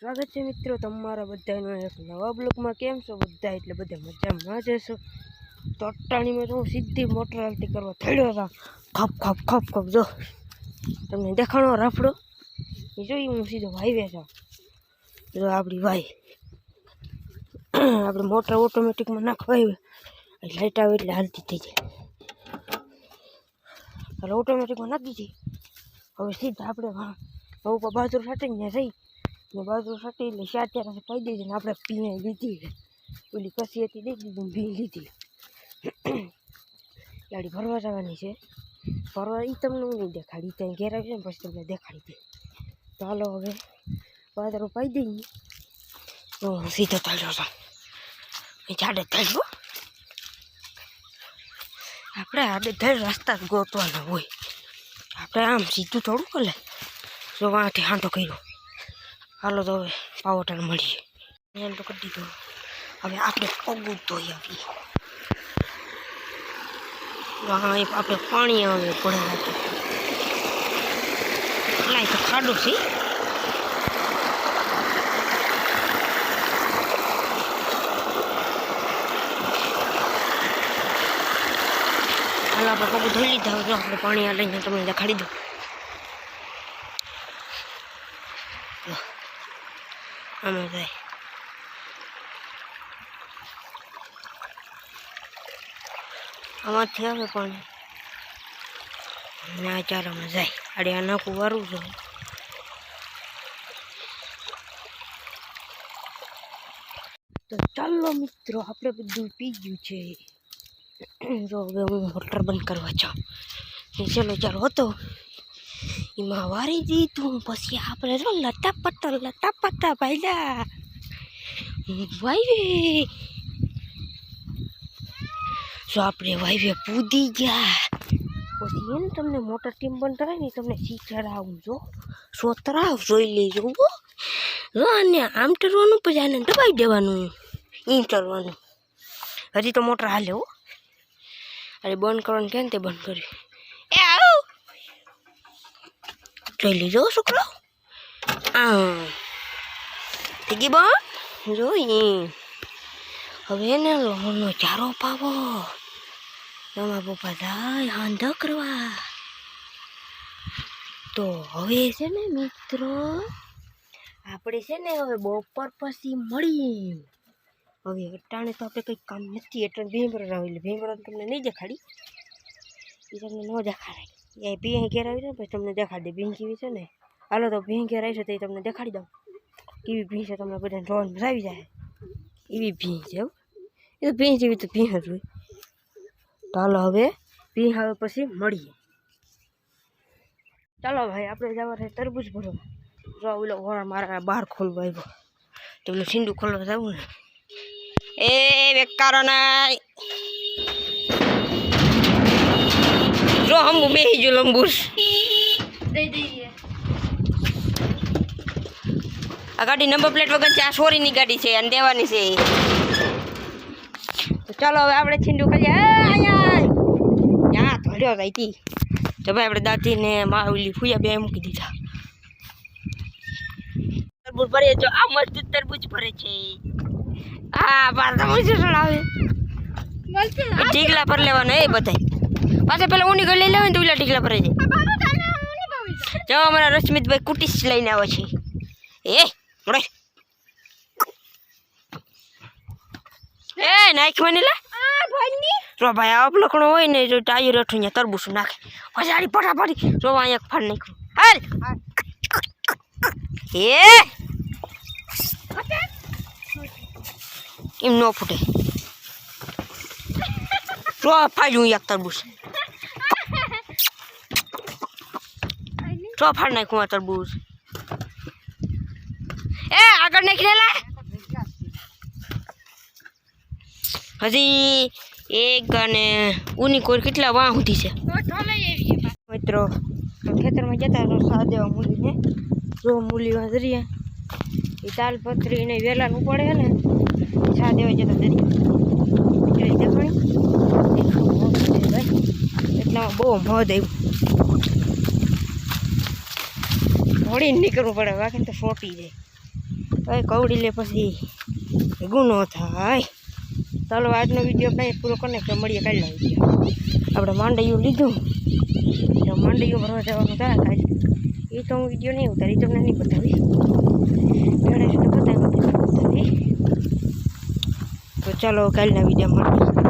સ્વાગત છે મિત્રો તમારા બધાનો એક નવા બ્લોગમાં. કેમ છો બધા? એટલે બધા મજામાં જ હશો. તો અટ્ટાણીમાં તો હું સીધી મોટર હાલતી કરવા થડ્યો હતા. ખપ ખપ ખપ ખપ, જો. તમને દેખાણો રાફડો. એ જોઈ હું સીધો હાઈવે છું જો આપણી ભાઈ. આપણે મોટર ઓટોમેટિકમાં નાખવા આવી લાઇટ આવે એટલે હાલતી થઈ જાય. એટલે ઓટોમેટિકમાં નાખી દીધી. હવે સીધા આપણે વા- હવે ઉપર બાજુ સાટીને ત્યાં રહી. ને બાજુ સટી એટલે ચાર ચાર પાઈ દીધી ને આપણે પીને લીધી ઓલી કસી હતી દઈ દીધી, ભી લીધી. ગાડી ભરવા જવાની છે. ભરવા એ તમને નહીં દેખાડી ત્યાં ઘેર આવી ને પછી તમને દેખાડી દે તો હાલો હવે બાજરો પાઈ દઈએ. તો હું સીધો ચાલ્યો છું. એ જાડે ચાલ્યો આપણે આ બધા રસ્તા જ ગોતવાના હોય. આપણે આમ સીધું થોડું કરે જો વાંથી હાંધો કર્યો. હાલો તો હવે પાવટર મળીએ. એમ તો કરી દીધું. હવે આપણે પગું ધોઈ આવીએ. આપણે પાણી આવે પડે ના તો ખાડો છે. હાલ, આપણે પગું ધોઈ લીધા હવે આપણે પાણી આ લઈને તમને દેખાડી દઉં. જાય આમાંથી આવે પણ ના ચારામાં જાય આડે આ નાખું વારું છે તો ચાલો મિત્રો આપણે બધું પી ગયું છે જો હવે હું મોટર બંધ કરવા જાઉં ચલો ચાલો હતો એમાં વારી દીધું. પછી આપણે જો લતા પત્તા લતા પત્તા ભાઈલા વાઈવે જો આપણે વાઈવે પૂદી ગયા. પછી એને તમને મોટર ટીમ બંધ ને તમને શીખડાવું જો. સોતરાવ જોઈ લેજો જો અને આમ ટરવાનું પછી આને દબાઈ દેવાનું. એમ ટરવાનું હજી તો મોટર હાલે હો. અરે બંધ કરવાનું કેમ તે બંધ કર્યું? એ આવ. જોઈ લીધો છોકરો આ થઈ ગઈ બોન જોઈ હવે એને લોહનો ચારો પાવો તમારા પપ્પા જાય હાંધા કરવા તો હવે છે ને મિત્રો આપણે છે ને હવે બપોર પછી મળી હવે અટાણે તો આપણે કંઈ કામ નથી એટલે ભીમરો આવેલી ભીમરો તમને નહીં દેખાડી એ તમને ન દેખાડે એ ભીં ઘેર આવી ને પછી તમને દેખાડી દે. ભીં કેવી છે ને? હાલો તો ભીંગ ઘેર આવી છે તો એ તમને દેખાડી દઉં. કેવી ભીં છે તમને બધાને જોવાનું મજા આવી જાય. એવી ભીં છે. એ તો ભીં જેવી તો ભીં જ હોય. તો હાલો હવે હવે પછી મળીએ. ચાલો ભાઈ, આપણે જવા છે તરબૂજ ભરવા. જો ઓલો ઘોડા મારા બહાર ખોલવા આવ્યો. તો ઓલું સીંડું ખોલવા જવું ને? એ બેકારો નાય. હમુ બેહી જો લંબુસ આ ગાડી નંબર પ્લેટ વગર છે આ સોરીની ગાડી છે અને દેવાની છે તો ચાલો હવે આપણે છીંડું કરીએ ત્યાં ધોડ્યો ગઈ તી તો ભાઈ આપણે દાદીને મા ઓલી ફૂયા બે મૂકી દીધા તરબૂજ ભરે જો આ મસ્ત તરબૂજ ભરે છે આ પાછા મૂછે ચડાવે ઢીકલા પર લેવાનો એ બધાય પાછા પેલા ઊની ગળી લેવાય ને તો ઓલા ઢીકલા પર જાય. જો અમારા રશ્મિતભાઈ કુટીસ લઈને આવે છે. એ મળે એ નાખ મને લે જો ભાઈ આ લખણો હોય ને જો ટાયર અઠું ત્યાં તરબૂચ નાખે. પછી આડી ફટાફટી જો અહીંયા ફાડ નાખ્યું. હાલ. એ. એમ ન ફૂટે. ફાડ્યું એક તરબૂચ જો ફાડ નાખ્યું આ તરબૂચ એ આગળ નાખી લે હજી એક અને ઉની કોર કેટલા વાહ સુધી છે મિત્રો ખેતરમાં જતા તો સા દેવા મૂલીને જો મૂલી દરિયા એ તાલપત્રી ને વેલા પડે ને સા દેવા જતા દરિયા દેખાણી એટલામાં બહુ મધ આવ્યું ઘોડીને નીકળવું પડે બાકી તો સોટી જાય. હવે કવડી લે પછી ગુનો થાય. ચાલો, આજનો વીડિયો આપણે પૂરો કરીને કે મળીએ કાલે આપણે માંડૈયું લીધું. તો માંડૈયું ભરવા જવાનું થાય કાલે એ તો હું વીડિયો નહીં ઉતારી તમને નહીં બતાવી ઘરે તો બતાવી. તો ચાલો, કાલના વીડિયો મળીએ.